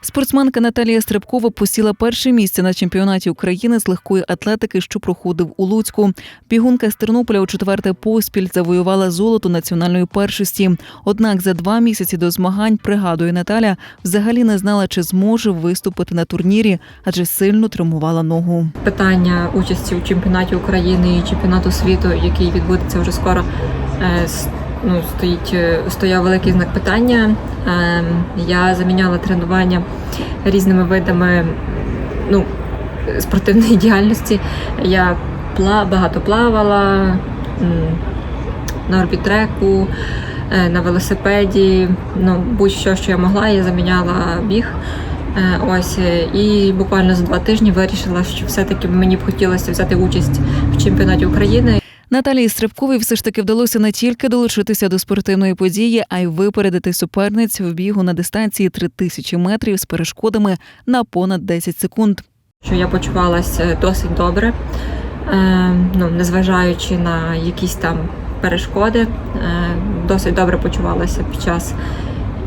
Спортсменка Наталія Стрибкова посіла перше місце на чемпіонаті України з легкої атлетики, що проходив у Луцьку. Бігунка з Тернополя у четверте поспіль завоювала золото національної першості. Однак за два місяці до змагань, пригадує Наталя, взагалі не знала, чи зможе виступити на турнірі, адже сильно травмувала ногу. питання участі у чемпіонаті України і чемпіонату світу, який відбудеться вже скоро, е, ну, стоїть, е, стояв великий знак питання. Е, Я заміняла тренування різними видами ну, спортивної діяльності. Я багато плавала на орбітреку, е, на велосипеді. Ну, будь-що, що я могла, я заміняла біг. Е, Ось і буквально за два тижні вирішила, що все-таки мені б хотілося взяти участь в чемпіонаті України. Наталії Стрибковій все ж таки вдалося не тільки долучитися до спортивної події, а й випередити суперниць в бігу на дистанції 3000 метрів з перешкодами на понад 10 секунд. Що я почувалася досить добре, е, ну незважаючи на якісь там перешкоди, е, досить добре почувалася під час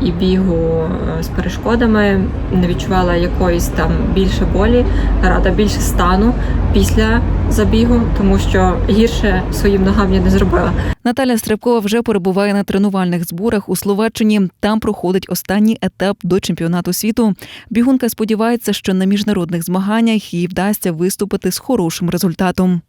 і бігу е, з перешкодами. Не відчувала якоїсь там більше болі, рада більше стану після забігу, тому що гірше своїм ногам я не зробила. Наталя Стрибкова вже перебуває на тренувальних зборах у Словаччині. Там проходить останній етап до чемпіонату світу. Бігунка сподівається, що на міжнародних змаганнях їй вдасться виступити з хорошим результатом.